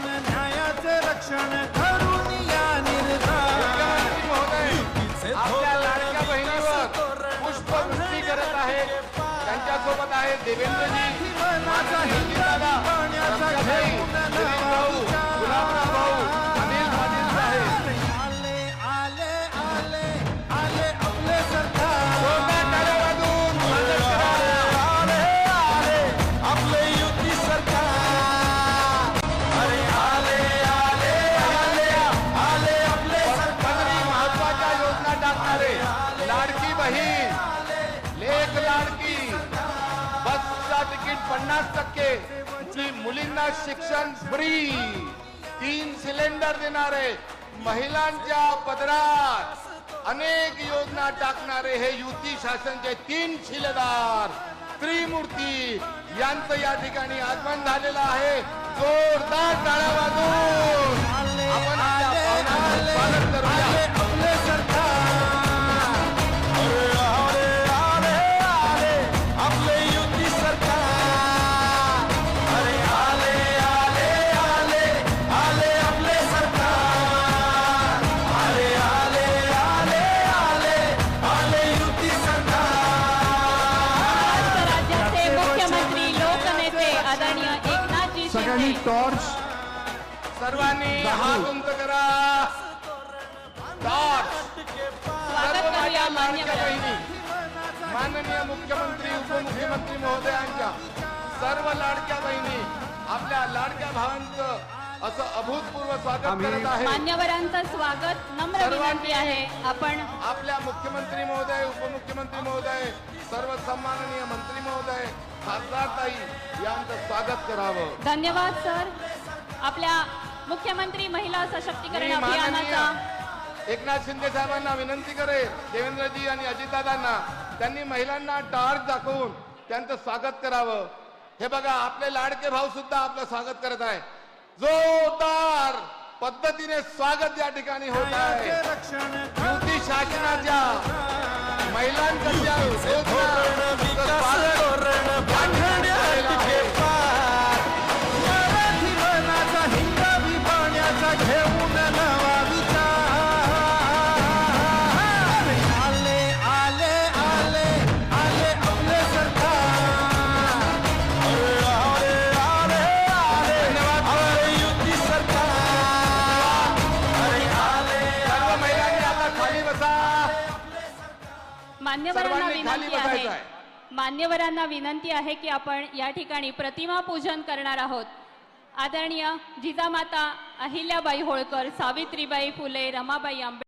रक्षण न्यायाचे रक्षण करून या निर्धार. पुष्पवृष्टी करत आहेत. त्यांच्यासोबत आहेत देवेंद्रजी. बहीण लेख लाडकी बसचा तिकीट पन्नास टक्के. मुलींना शिक्षण फ्री तीन सिलेंडर देणारे महिलांच्या पदरात अनेक योजना टाकणारे हे युती शासनचे तीन शिलेदार त्रिमूर्ती यांचं या ठिकाणी आगमन झालेलं आहे. जोरदार टाळ्या शिंदे टॉर्च सर्वांनी हात उंच करा. टॉर्च सर्व माझ्या लाडक्या बहिणी. माननीय मुख्यमंत्री उपमुख्यमंत्री महोदयांच्या सर्व लाडक्या बहिणी आपल्या लाडक्या भावांचं असं अभूतपूर्व स्वागत करत आहे. मान्यवरांचं स्वागत नम्र विनंती आहे. आपण आपल्या मुख्यमंत्री महोदय उपमुख्यमंत्री महोदय सर्व सन्माननीय मंत्री महोदय खासदार ताई यांचं स्वागत करावं. धन्यवाद सर. आपल्या मुख्यमंत्री महिला सशक्तीकरण अभियानाचा एकनाथ शिंदे साहेबांना विनंती करेन देवेंद्रजी आणि अजितदादांना त्यांनी महिलांना टॉर्च दाखवून त्यांचं स्वागत करावं. हे बघा आपले लाडके भाऊ सुद्धा आपलं स्वागत करत आहे जोरदार पद्धतीने स्वागत या ठिकाणी होत आहे. युती शासनाच्या महिलांकडच्या मान्यवरांना विनंती आहे. मान्यवरांना विनंती आहे की आपण या ठिकाणी प्रतिमा पूजन करणार आहोत आदरणीय जिजामाता अहिल्याबाई होळकर सावित्रीबाई फुले रमाबाई आंबेडकर